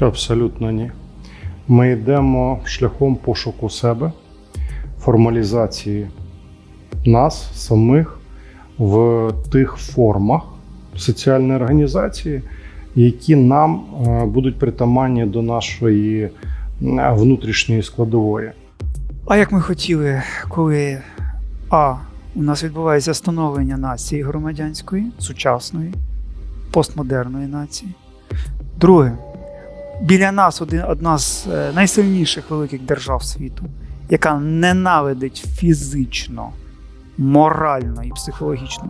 Абсолютно ні. Ми йдемо шляхом пошуку себе, формалізації нас самих в тих формах соціальної організації, які нам е, будуть притаманні до нашої е, внутрішньої складової. А як ми хотіли, коли А. У нас відбувається становлення нації громадянської, сучасної, постмодерної нації. Друге, біля нас один, одна з е, найсильніших великих держав світу, яка ненавидить фізично, морально і психологічно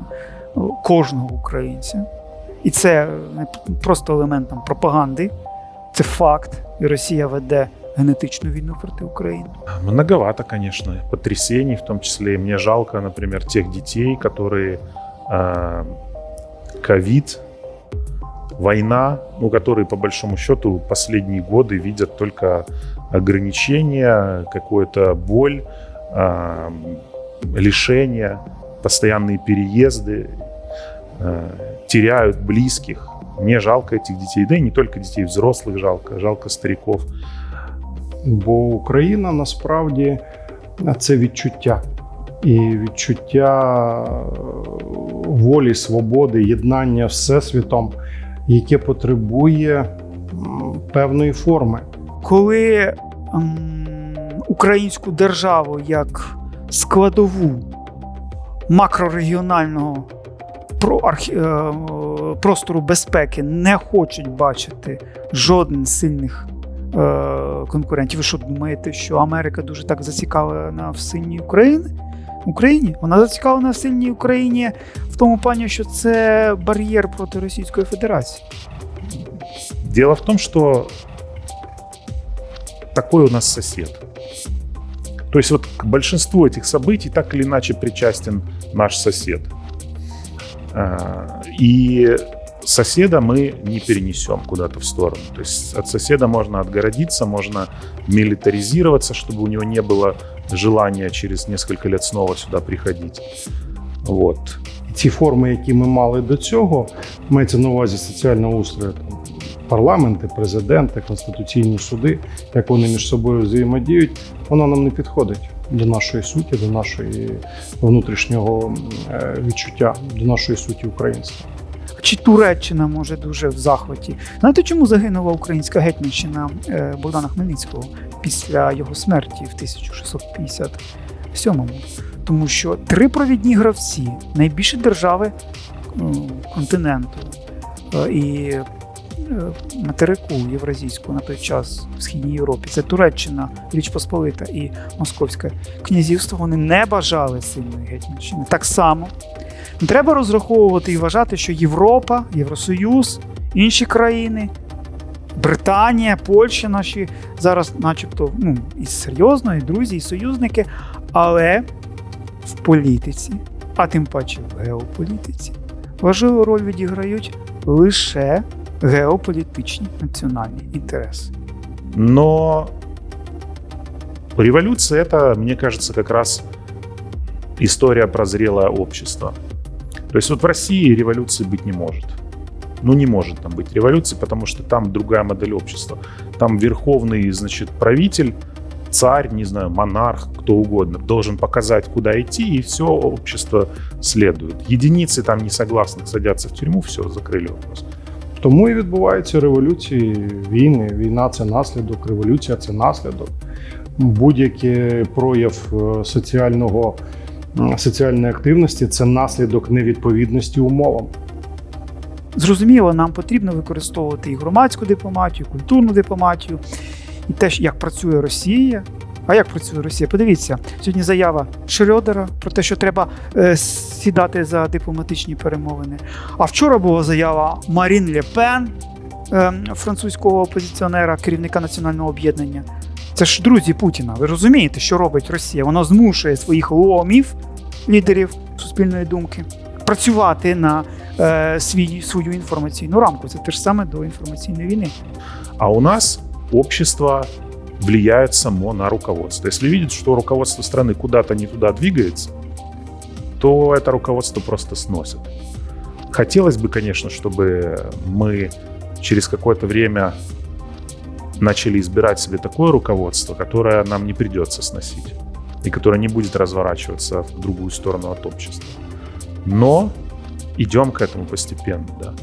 е, кожного українця. І це не просто елемент пропаганди, це факт. І Росія веде генетичну війну проти України. Многовато, конечно, потрясений, в том числе и мне жалко, например, тех детей, которые э, ковид, война, ну, которые по большому счету последние годы видят только ограничения, какую-то боль, э, лишения, постоянные переезды, э, теряют близких. Мне жалко этих детей, да и не только детей, взрослых жалко, жалко стариков. Бо Україна насправді це відчуття. І відчуття е, волі, свободи, єднання всесвітом, Яке потребує певної форми. коли ем, українську державу як складову макрорегіонального е, простору безпеки не хочуть бачити жоден з сильних е, конкурентів. Ви що думаєте, що Америка дуже так зацікавлена в сильній Україні? Україні? Вона зацікавлена в сильній Україні в тому плані, що це бар'єр проти Російської Федерації. Дело в том, что такой у нас сосед. То есть вот к событий так или иначе причастен наш сосед. И соседа мы не перенесем куда-то в сторону. То есть от соседа можно отгородиться, можно милитаризироваться, чтобы у него не было желания через несколько лет снова сюда приходить. Вот. Ті форми, які ми мали до цього, мається на увазі соціального устрою, там, парламенти, президенти, конституційні суди, як вони між собою взаємодіють, воно нам не підходить до нашої суті, до нашої внутрішнього е, відчуття, до нашої суті українства. Чи Туреччина може дуже в захваті? Знаєте, чому загинула українська гетьманщина е, Богдана Хмельницького після його смерті в 1657-му? Тому що три провідні гравці, найбільші держави е, континенту е, і материку євразійського на той час в Східній Європі, це Туреччина, Річ Посполита і Московське князівство, вони не бажали сильної гетьманщини. Так само треба розраховувати і вважати, що Європа, Євросоюз, інші країни, Британія, Польща наші зараз, начебто, ну, і серйозно, і друзі, і союзники, але в політиці, а тим паче в геополітиці, важливу роль відіграють лише геополітичні національні інтереси. Но революция это, мне кажется, как раз история про зрелое общество. То есть вот в России революции быть не может. Ну, не может там быть революции, потому что там другая модель общества. Там верховный, значит, правитель, царь, не знаю, монарх, кто угодно, должен показать, куда идти, и все общество следует. Единицы там несогласных садятся в тюрьму, все, закрыли вопрос. Тому і відбуваються революції, війни. Війна це наслідок, революція це наслідок. Будь-який прояв е, соціального, соціальної активності це наслідок невідповідності умовам. Зрозуміло, нам потрібно використовувати і громадську дипломатію, і культурну дипломатію, і те, як працює Росія. А як працює Росія? Подивіться, сьогодні заява Шрёдера про те, що треба е, сідати за дипломатичні перемовини. А вчора була заява Марін Ле Пен, е, французького опозиціонера, керівника національного об'єднання. Це ж друзі Путіна. Ви розумієте, що робить Росія? Вона змушує своїх ломів, лідерів суспільної думки, працювати на е, свій, свою інформаційну рамку. Це те ж саме до інформаційної війни. А у нас общество влияет само на руководство. Если видит, что руководство страны куда-то не туда двигается, то это руководство просто сносит. Хотелось бы, конечно, чтобы мы через какое-то время начали избирать себе такое руководство, которое нам не придется сносить и которое не будет разворачиваться в другую сторону от общества. Но идем к этому постепенно, да.